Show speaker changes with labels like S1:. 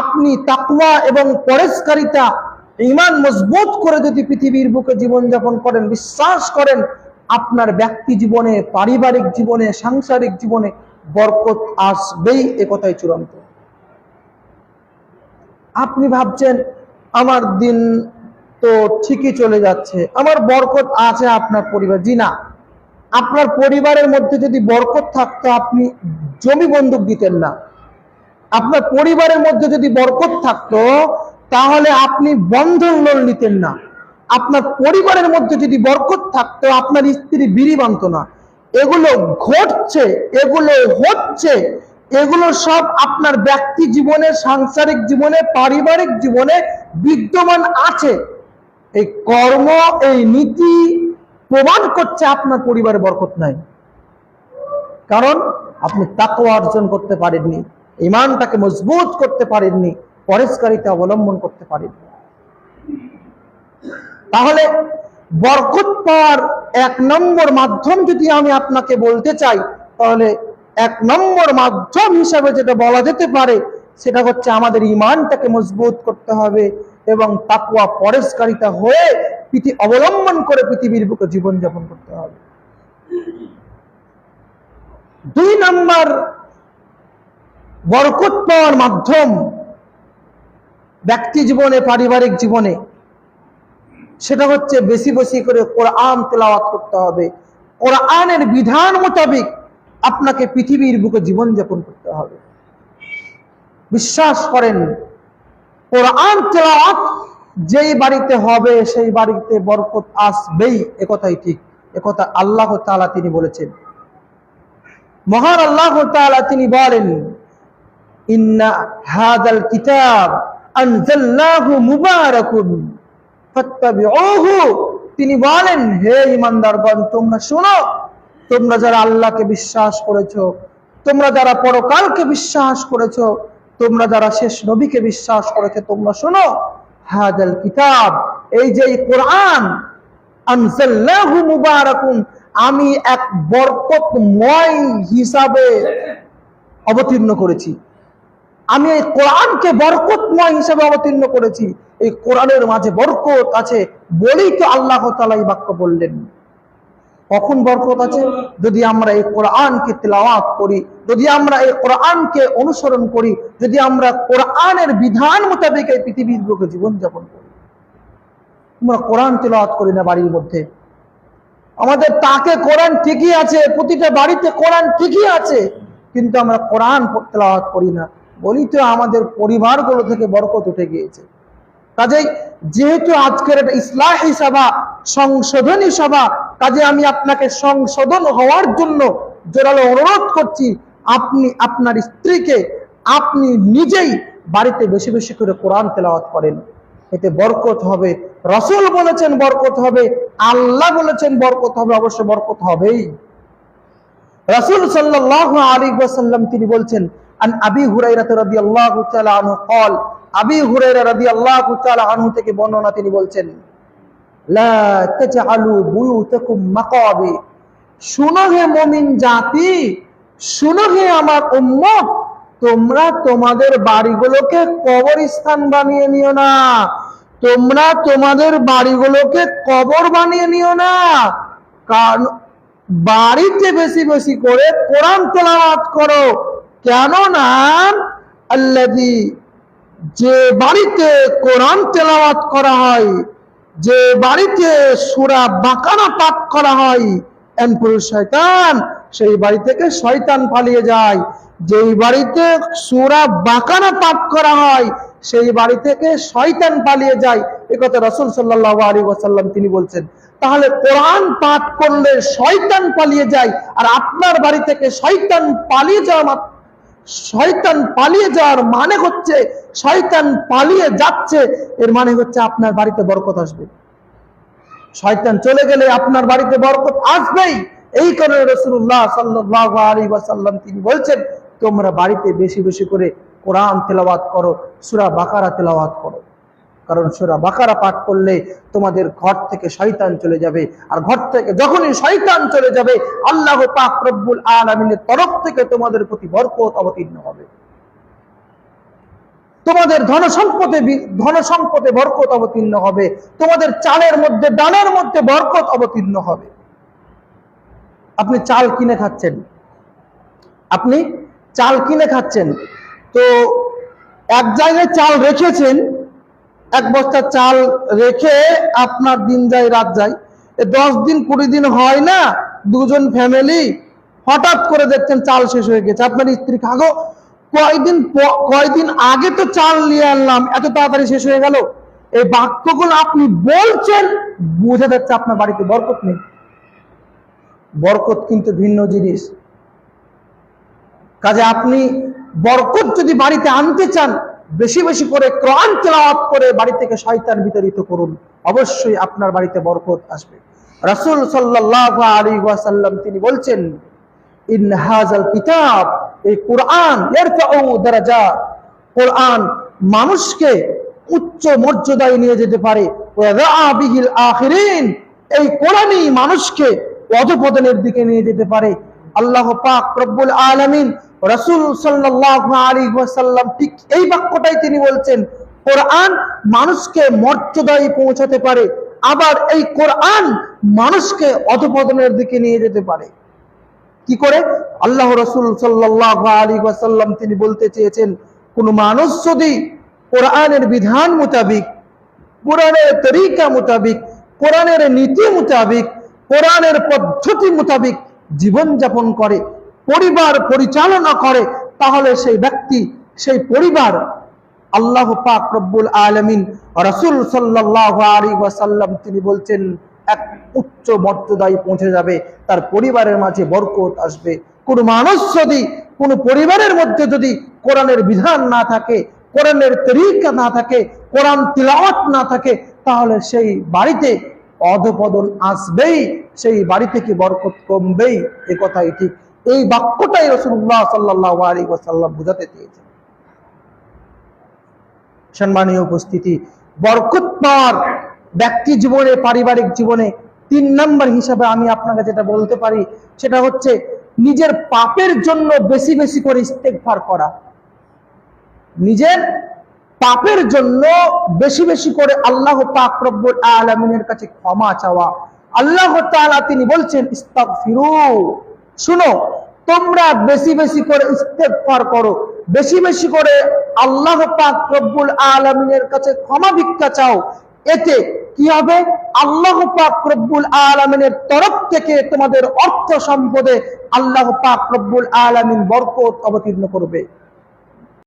S1: আপনি তাকওয়া এবং পরেশকারিতা ইমান মজবুত করে যদি পৃথিবীর বুকে জীবনযাপন করেন, বিশ্বাস করেন, আপনার ব্যক্তি জীবনে, পারিবারিক জীবনে, সাংসারিক জীবনে বরকত আসবেই এ কথাই চূড়ান্ত। আপনি ভাবছেন, আমার দিন তো ঠিকই চলে যাচ্ছে, আমার বরকত আছে আপনার পরিবার জি না। আপনার পরিবারের মধ্যে যদি বরকত থাকতো, আপনি জমি বন্দুক দিতেন না। আপনার পরিবারের মধ্যে যদি বরকত থাকতো, তাহলে আপনি বন্ধন লোন নিতেন না। আপনার পরিবারের মধ্যে যদি বরকত থাকতো, আপনার স্ত্রী বিড়ি বানত না। এগুলো ঘটছে, এগুলো হচ্ছে, এগুলো সব আপনার ব্যক্তি জীবনে, সাংসারিক জীবনে, পারিবারিক জীবনে বিদ্যমান আছে। এই কর্ম, এই নীতি প্রমাণ করছে আপনার পরিবারে বরকত নাই। কারণ আপনি তাকওয়া অর্জন করতে পারেননি। ইমানটাকে মজবুত করতে পারেননি পরেশকারিতা অবলম্বন করতে পারেননি। তাহলে বরকত পাওয়ার এক নম্বর মাধ্যম যদি আমি আপনাকে বলতে চাই, তাহলে এক নম্বর মাধ্যম হিসাবে যেটা বলা যেতে পারে, সেটা হচ্ছে আমাদের ইমানটাকে মজবুত করতে হবে এবং তাকুয়া পরেশকারিতা হয়ে পৃথি অবলম্বন করে পৃথিবীর বুকে জীবনযাপন করতে হবে। দুই নম্বর বরকত পাওয়ার মাধ্যম ব্যক্তি জীবনে, পারিবারিক জীবনে। সেটা হচ্ছে বেশি বেশি করে কোরআন তেলাওয়াত করতে হবে। কোরআনের বিধান মোতাবেক আপনাকে পৃথিবীর বুকে জীবনযাপন করতে হবে। বিশ্বাস করেন, কোরআন তেলাওয়াত যেই বাড়িতে হবে, সেই বাড়িতে বরকত আসবেই। একথাই ঠিক। একথা আল্লাহ তাআলা তিনি বলেছেন। মহান আল্লাহ তাআলা তিনি বলেন ইন্না কিতাব ফাত্তাবিউহু। তিনি বলেন, হে ইমানদারগণ, তোমরা শোনো, তোমরা যারা আল্লাহকে বিশ্বাস করেছ, তোমরা যারা পরকালকে বিশ্বাস করেছ, তোমরা যারা শেষ নবীকে বিশ্বাস করেছ, তোমরা শোনো, হাদাল কিতাব, এই যে কোরআন মুবারাকুন, আমি এক বরকতময় হিসাবে অবতীর্ণ করেছি। আমি এই কোরআনকে বরকতময় হিসেবে অবতীর্ণ করেছি। এই কোরআনের মাঝে বরকত আছে বলেই তো আল্লাহ তাআলা এই বাক্য বললেন। কখন বরকত আছে? যদি আমরা এই কোরআনকে তেলাওয়াত করি, যদি আমরা এই কোরআনকে অনুসরণ করি, যদি আমরা কোরআনের বিধান মোতাবেক এই পৃথিবীর বুকে জীবনযাপন করি। আমরা কোরআন তেলাওয়াত করি না বাড়ির মধ্যে। আমাদের তাকে কোরআন ঠিকই আছে, প্রতিটা বাড়িতে কোরআন ঠিকই আছে, কিন্তু আমরা কোরআন তেলাওয়াত করি না। বলি তো আমাদের পরিবারগুলো থেকে বরকত উঠে গিয়েছে। কাজেই যেহেতু আজকের একটা ইসলাহী সভা, সংশোধনী সভা, কাজে আমি আপনাকে সংশোধন হওয়ার জন্য জোরালো অনুরোধ করছি, আপনি আপনার স্ত্রীকে, আপনি নিজেই বাড়িতে বেশি বেশি করে কোরআন তেলাওয়াত করেন। এতে বরকত হবে। রসুল বলেছেন বরকত হবে, আল্লাহ বলেছেন বরকত হবে অবশ্য বরকত হবেই। রসুল সাল্লাল্লাহু আলাইহি সাল্লাম তিনি বলছেন আন আবি হুরাইরা রবি আল্লাহ আনহু কল আবি হুরাইরা রবি আল্লাহ আনহু থেকে বর্ণনা তিনি বলছেন হে জাতি হে আমার তোমরা তোমাদের বাড়িগুলোকে বানিয়ে নিও না, তোমরা তোমাদের বাড়িগুলোকে কবর বানিয়ে নিও না, কারণ বাড়িতে বেশি বেশি করে কোরআন তেলাওয়াত করো কেননা আল্লাযী যে বাড়িতে কোরআন তেলাওয়াত করা হয়, যে বাড়িতে সূরা বাঁকানা পাঠ করা হয় শয়তান সেই বাড়ি থেকে শয়তান পালিয়ে যায়। যেই বাড়িতে সূরা বাঁকানা পাঠ করা হয়, সেই বাড়ি থেকে শয়তান পালিয়ে যায়। এ কথা রাসূল সাল্লাল্লাহু আলাইহি ওয়াসাল্লাম তিনি বলছেন, তাহলে কোরআন পাঠ করলে শয়তান পালিয়ে যায়, আর আপনার বাড়ি থেকে শয়তান পালিয়ে যাওয়া শয়তান পালিয়ে যাওয়ার মানে হচ্ছে, শয়তান পালিয়ে যাচ্ছে, এর মানে হচ্ছে আপনার বাড়িতে বরকত আসবে। শয়তান চলে গেলে আপনার বাড়িতে বরকত আসবেই। এই কারণে রসুল্লাহ সাল্লাহ আলী তিনি বলছেন, তোমরা বাড়িতে বেশি বেশি করে কোরআন তেলাওয়াত করো, সুরা বাকারা তেলাওয়াত করো। কারণ সুরা বাকারা পাঠ করলে তোমাদের ঘর থেকে শয়তান চলে যাবে। আর ঘর থেকে যখনই শয়তান চলে যাবে, আল্লাহ পাক রব্বুল আলমিনের তরফ থেকে তোমাদের প্রতি বরকত অবতীর্ণ হবে। তোমাদের ধন সম্পদে ধন সম্পদে বরকত অবতীর্ণ হবে। তোমাদের চালের মধ্যে, ডালের মধ্যে বরকত অবতীর্ণ হবে। আপনি চাল কিনে খাচ্ছেন। আপনি চাল কিনে খাচ্ছেন। তো এক জায়গায় চাল রেখেছেন এক বস্তা চাল রেখে আপনার দিন যায়, রাত যায়। দশ দিন, কুড়ি দিন হয় না, দুজন ফ্যামিলি হঠাৎ করে দেখছেন চাল শেষ হয়ে গেছে। আপনার স্ত্রী খাগো কয়দিন কয়দিন আগে তো চাল নিয়ে আনলাম, এত তাড়াতাড়ি শেষ হয়ে গেল? এই বাক্যগুলো আপনি বলছেন, বোঝা যাচ্ছে আপনার বাড়িতে বরকত নেই। বরকত কিন্তু ভিন্ন জিনিস। কাজে আপনি বরকত যদি বাড়িতে আনতে চান বেশি বেশি করে কোরআন তেলাওয়াত করে বাড়ি থেকে শয়তান বিতাড়িত করুন। অবশ্যই আপনার বাড়িতে বরকত আসবে। রাসূল সাল্লাল্লাহু আলাইহি ওয়াসাল্লাম তিনি বলছেন, ইন হাযাল কিতাব, এই কোরআন, ইয়ারফাউ দারাজাত কোরআন মানুষকে উচ্চ মর্যাদায় নিয়ে যেতে পারে। আখিরিন, এই কোরআনই মানুষকে অধপতনের দিকে নিয়ে যেতে পারে। আল্লাহ পাক রব্বুল আলামিন রাসূল ওয়াসাল্লাম ঠিক এই বাক্যটাই তিনি বলছেন, কোরআন মানুষকে মর্যাদায় পৌঁছাতে পারে, আবার এই কোরআন মানুষকে অধপতনের দিকে নিয়ে যেতে পারে। কি করে? আল্লাহ রসুল আলাইহি ওয়াসাল্লাম তিনি বলতে চেয়েছেন, কোন মানুষ যদি কোরআনের বিধান মোতাবিক, কোরআনের তরিকা মোতাবিক, কোরআনের নীতি মোতাবিক, কোরআনের পদ্ধতি মোতাবিক জীবন যাপন করে পরিবার পরিচালনা করে, তাহলে সেই ব্যক্তি, সেই পরিবার আল্লাহ পাক রব্বুল আলামিন রাসূল সাল্লাল্লাহু আলাইহি ওয়াসাল্লাম তিনি বলছেন, এক উচ্চ মর্যাদায় পৌঁছে যাবে, তার পরিবারের মাঝে বরকত আসবে। কোন মানুষ যদি, কোন পরিবারের মধ্যে যদি কোরআনের বিধান না থাকে, কোরআনের তরিকা না থাকে, কোরআন তিলাওয়াত না থাকে, তাহলে সেই বাড়িতে অধপদন আসবেই, সেই বাড়ি থেকে বরকত কমবেই? এ কথাই ঠিক। এই বাক্যটাই রসুল্লাহ সাল্লাহ আলী ওয়াসাল্লাম বোঝাতে চেয়েছেন। সম্মানীয় উপস্থিতি, বরকত পাওয়ার ব্যক্তি জীবনে, পারিবারিক জীবনে তিন নম্বর হিসাবে আমি আপনাকে যেটা বলতে পারি, সেটা হচ্ছে নিজের পাপের জন্য বেশি বেশি করে ইস্তেকভার করা। নিজের পাপের জন্য বেশি বেশি করে আল্লাহ পাক রব্বুল আলামিনের কাছে ক্ষমা চাওয়া। আল্লাহ তাআলা তিনি বলছেন, ইস্তাগফিরু। শুনো, তোমরা বেশি বেশি করে ইস্তেগফার করো। বেশি বেশি করে আল্লাহ পাক রব্বুল আলমিনের কাছে ক্ষমা ভিক্ষা চাও। এতে কি হবে? আল্লাহ পাক রব্বুল আলমিনের তরফ থেকে তোমাদের অর্থ সম্পদে আল্লাহ পাক রব্বুল আলমিন বরকত অবতীর্ণ করবে।